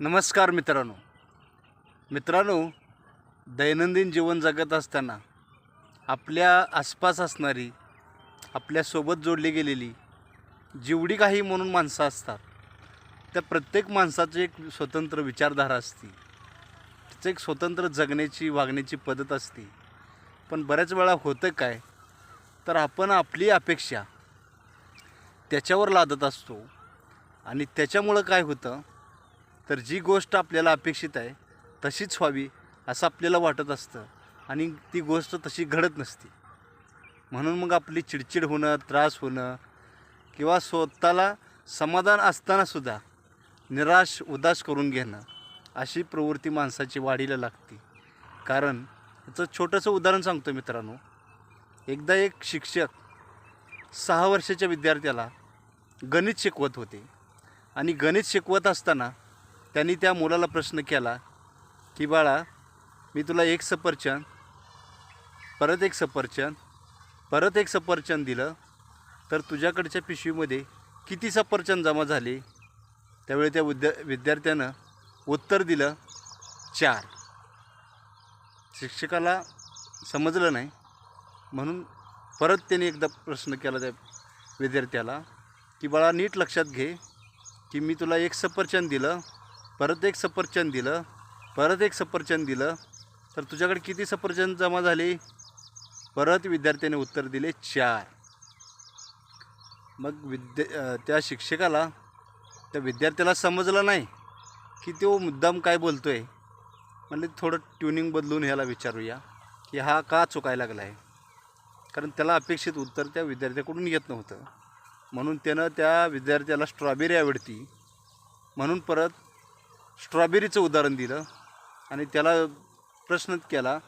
नमस्कार मित्रांनो. मित्रांनो दैनंदिन जीवन जगत असताना आपल्या आसपास असणारी आपल्यासोबत जोडली गेलेली जेवढी काही म्हणून माणसं असतात त्या प्रत्येक माणसाची एक स्वतंत्र विचारधारा असते. तिचं एक स्वतंत्र जगण्याची वागण्याची पद्धत असते. पण बऱ्याच वेळा होतं काय? तर आपण आपली अपेक्षा त्याच्यावर लादत असतो. आणि त्याच्यामुळं काय होतं? तर जी गोष्ट आपल्याला अपेक्षित आहे तशीच व्हावी असं आपल्याला वाटत असतं. आणि ती गोष्ट तशी घडत नसते. म्हणून मग आपली चिडचिड होणं त्रास होणं किंवा स्वतःला समाधान असतानासुद्धा निराश उदास करून घेणं अशी प्रवृत्ती माणसाची वाढीला लागते. कारण याचं छोटंसं उदाहरण सांगतो मित्रांनो. एकदा एक शिक्षक सहा वर्षाच्या विद्यार्थ्याला गणित शिकवत होते. आणि गणित शिकवत असताना त्यांनी त्या मुलाला प्रश्न केला की बाळा मी तुला एक सफरचंद परत एक सफरचंद परत एक सफरचंद दिलं तर तुझ्याकडच्या पिशवीमध्ये किती सफरचंद जमा झाले? त्यावेळी त्या विद्या विद्यार्थ्यानं उत्तर दिलं चार. शिक्षकाला समजलं नाही म्हणून परत त्याने एकदा प्रश्न केला त्या विद्यार्थ्याला की बाळा नीट लक्षात घे की मी तुला एक सफरचंद दिलं परत एक सफरचंद दिलं परत एक सफरचंद दिलं. तर तुझ्याकडे किती सफरचंद जमा झाली? परत विद्यार्थ्याने उत्तर दिले चार. मग विद्या त्या शिक्षकाला त्या विद्यार्थ्याला समजलं नाही की तो मुद्दाम काय बोलतो आहे म्हणले थोडं ट्युनिंग बदलून ह्याला विचारूया की हा का चुकायला लागला आहे कारण त्याला अपेक्षित उत्तर त्या विद्यार्थ्याकडून येत नव्हतं. म्हणून त्यानं त्या विद्यार्थ्याला स्ट्रॉबेरी आवडती. म्हणून परत स्ट्रॉबेरीचं उदाहरण दिलं आणि त्याला प्रश्न केला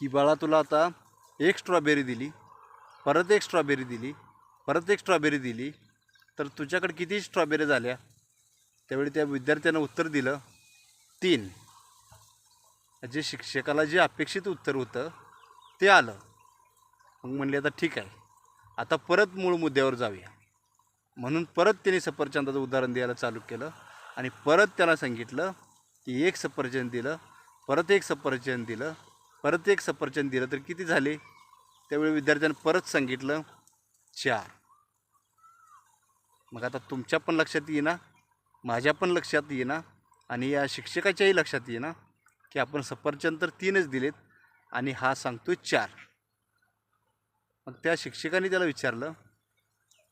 की बाळा तुला आता एक स्ट्रॉबेरी दिली परत एक स्ट्रॉबेरी दिली परत एक स्ट्रॉबेरी दिली तर तुझ्याकडे किती स्ट्रॉबेरी झाल्या? त्यावेळी त्या विद्यार्थ्यानं उत्तर दिलं तीन. जे शिक्षकाला जे अपेक्षित उत्तर होतं ते आलं. मग म्हणले आता ठीक आहे आता परत मूळ मुद्द्यावर जाऊया. म्हणून परत त्यांनी सफरचंदाचं उदाहरण द्यायला चालू केलं. आणि परत त्याला सांगितलं की एक सफरचंद दिलं परत एक सफरचंद दिलं परत एक सफरचंद दिलं तर किती झाले? त्यावेळी विद्यार्थ्यांनी परत सांगितलं चार. मग आता तुमच्या पण लक्षात येईना माझ्या पण लक्षात येईना आणि या शिक्षकाच्याही लक्षात येईना की आपण सफरचंद तर तीनच दिलेत आणि हा सांगतो चार. मग त्या शिक्षकाने त्याला विचारलं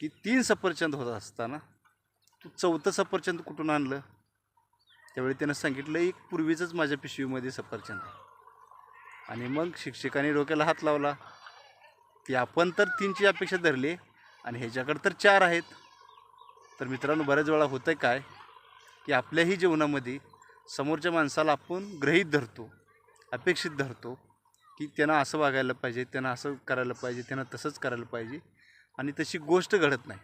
की तीन सफरचंद होत असताना तू चौथं सफरचंद कुठून आणलं? त्यावेळी त्यानं सांगितलं एक पूर्वीचंच माझ्या पिशवीमध्ये सफरचंद आहे. आणि मग शिक्षकाने डोक्याला हात लावला ती आपण तर तीनची अपेक्षा धरली आणि ह्याच्याकडे तर चार आहेत. तर मित्रांनो बऱ्याच वेळा होतं काय की आपल्याही जीवनामध्ये समोरच्या माणसाला आपण ग्रहीत धरतो अपेक्षित धरतो की त्यांना असं वागायला पाहिजे त्यांना असं करायला पाहिजे त्यांना तसंच करायला पाहिजे आणि तशी गोष्ट घडत नाही.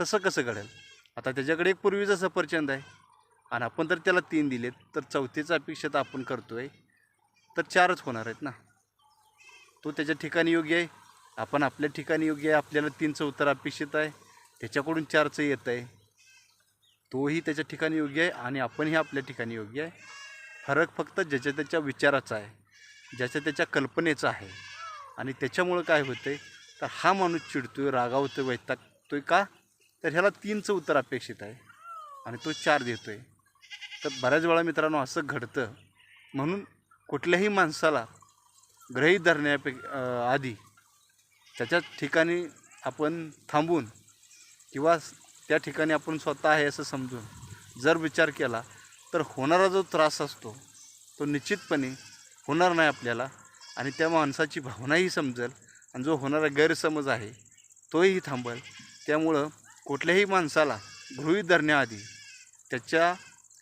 तसं कसं घडेल? आता त्याच्याकडे एक पूर्वीचा सफरचंद आहे. आणि आपण तर त्याला तीन दिलेत तर चौथीचा अपेक्षित आपण करतो आहे तर चारच होणार आहेत ना. तो त्याच्या ठिकाणी योग्य आहे. आपण आपल्या ठिकाणी योग्य आहे आपल्याला तीनचं उत्तर अपेक्षित आहे. त्याच्याकडून चारचं येत आहे. तोही त्याच्या ठिकाणी योग्य आहे आणि आपणही आपल्या ठिकाणी योग्य आहे. फरक फक्त ज्याच्या त्याच्या विचाराचा आहे ज्याच्या त्याच्या कल्पनेचा आहे. आणि त्याच्यामुळं काय होतं आहे तर हा माणूस चिडतो आहे रागावतोय आहे का? तर ह्याला तीनचं उत्तर अपेक्षित आहे. आणि तो चार देतो आहे तर बऱ्याच वेळा मित्रांनो असं घडतं. म्हणून कुठल्याही माणसाला ग्रही धरण्यापे आधी त्याच्या ठिकाणी आपण थांबून किंवा त्या ठिकाणी आपण स्वतः आहे असं समजून जर विचार केला तर होणारा जो त्रास असतो तो निश्चितपणे होणार नाही आपल्याला आणि त्या माणसाची भावनाही समजेल आणि जो होणारा गैरसमज आहे तोही थांबेल. त्यामुळं कुठल्याही माणसाला गृहीत धरण्याआधी त्याच्या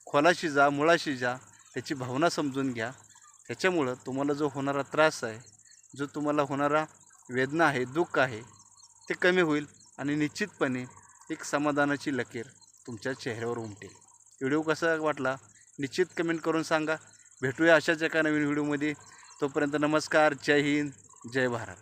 खोलाशी जा मुळाशी जा त्याची भावना समजून घ्या. त्याच्यामुळं तुम्हाला जो होणारा त्रास आहे जो तुम्हाला होणारा वेदना आहे दुःख आहे ते कमी होईल आणि निश्चितपणे एक समाधानाची लकीर तुमच्या चेहऱ्यावर उमटेल. व्हिडिओ कसा वाटला निश्चित कमेंट करून सांगा. भेटूया अशाच एका नवीन व्हिडिओमध्ये. तोपर्यंत नमस्कार. जय हिंद. जय भारत.